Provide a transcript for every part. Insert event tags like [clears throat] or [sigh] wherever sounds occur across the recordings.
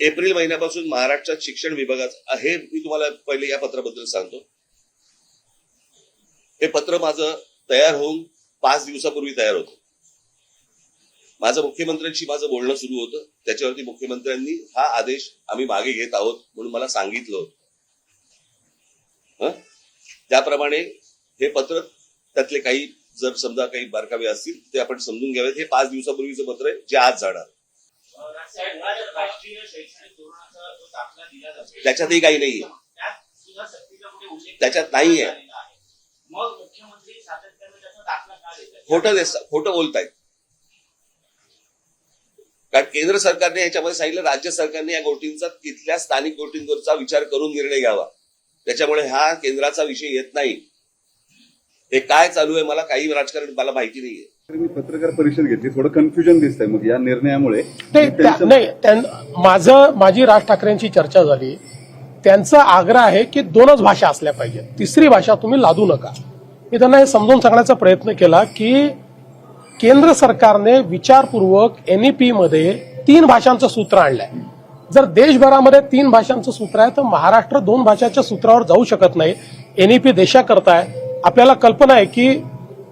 April महिन्यापासून महाराष्ट्रात शिक्षण विभागात हे मी तुम्हाला पहिले या पत्राबद्दल सांगतो. हे पत्र माझं तयार होऊन पाच दिवसापूर्वी तयार होतं. माझं मुख्यमंत्र्यांशी माझं बोलणं सुरू होतं. त्याच्यावरती मुख्यमंत्र्यांनी हा आदेश आम्ही मागे घेत आहोत म्हणून मला सांगितलं होतं. त्याप्रमाणे हे पत्र त्यातले काही जर समजा काही बारकावे असतील ते आपण समजून घ्यावेत. हे पाच दिवसापूर्वीचं पत्र आहे जे आज जाणार. त्याच्यातही काही नाहीये त्याच्यात नाहीये. झालेला आहे. खोटं खोटं बोलतायत कारण केंद्र सरकारने याच्यामध्ये सांगितलं राज्य सरकारने या गोष्टींचा तिथल्या स्थानिक गोष्टींवरचा विचार करून निर्णय घ्यावा त्याच्यामुळे हा केंद्राचा विषय येत नाही हे काय चालू आहे मला काही राजकारण मला माहिती नाहीये मी पत्रकार परिषद घेतली. थोडं कन्फ्युजन दिसतंय मग या निर्णयामुळे. नाही माझं माझी राज ठाकरेंची चर्चा झाली. त्यांचा आग्रह आहे की दोनच भाषा असल्या पाहिजेत. तिसरी भाषा तुम्ही लादू नका. मी त्यांना हे समजून सांगण्याचा प्रयत्न केला की केंद्र सरकारने विचारपूर्वक एनईपी मध्ये तीन भाषांचं सूत्र आणलंय. जर देशभरामध्ये तीन भाषांचं सूत्र आहे तर महाराष्ट्र दोन भाषाच्या सूत्रावर जाऊ शकत नाही. एनईपी देशाकरताय आपल्याला कल्पना आहे की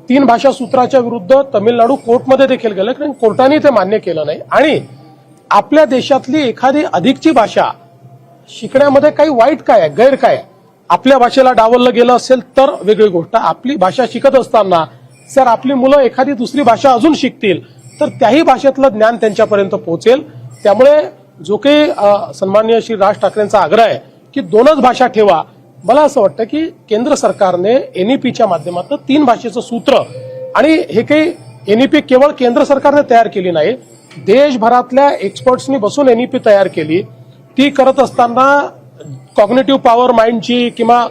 तीन भाषा सूत्राच्या विरुद्ध तमिळनाडू कोर्टमध्ये देखील गेलं कारण कोर्टाने ते मान्य केलं नाही. आणि आपल्या देशातली एखादी अधिकची भाषा शिकण्यामध्ये काही वाईट काय आहे गैर काय आहे? आपल्या भाषेला डावललं गेलं असेल तर वेगळी गोष्ट. आपली भाषा शिकत असताना जर आपली मुलं एखादी दुसरी भाषा अजून शिकतील तर त्याही भाषेतलं ज्ञान त्यांच्यापर्यंत पोहोचेल. त्यामुळे जो काही सन्माननीय श्री राज ठाकरेंचा आग्रह आहे की दोनच भाषा ठेवा. मला असं वाटतं की केंद्र सरकारने एनईपीच्या माध्यमातून तीन भाषेचं सूत्र आणि हे काही एनईपी केवळ केंद्र सरकारने तयार केली नाही देशभरातल्या एक्सपर्ट्सनी बसून एनईपी तयार केली. ती करत असताना कॉग्नेटिव्ह पॉवर माइंडची किंवा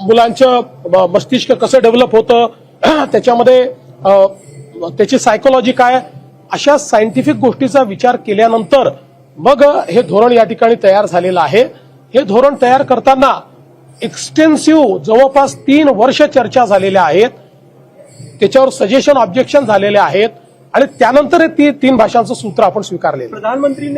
मुलांचं मस्तिष्क कसं डेव्हलप होतं [clears throat] त्याच्यामध्ये त्याची सायकोलॉजी काय अशा सायंटिफिक गोष्टीचा विचार केल्यानंतर मग हे धोरण या ठिकाणी तयार झालेलं आहे. हे धोरण तयार करताना एक्सटेन्सिव्ह जवळपास तीन वर्ष चर्चा झालेल्या आहेत. त्याच्यावर सजेशन ऑब्जेक्शन झालेले आहेत. आणि त्यानंतर ती तीन भाषांचं सूत्र आपण स्वीकारले प्रधानमंत्री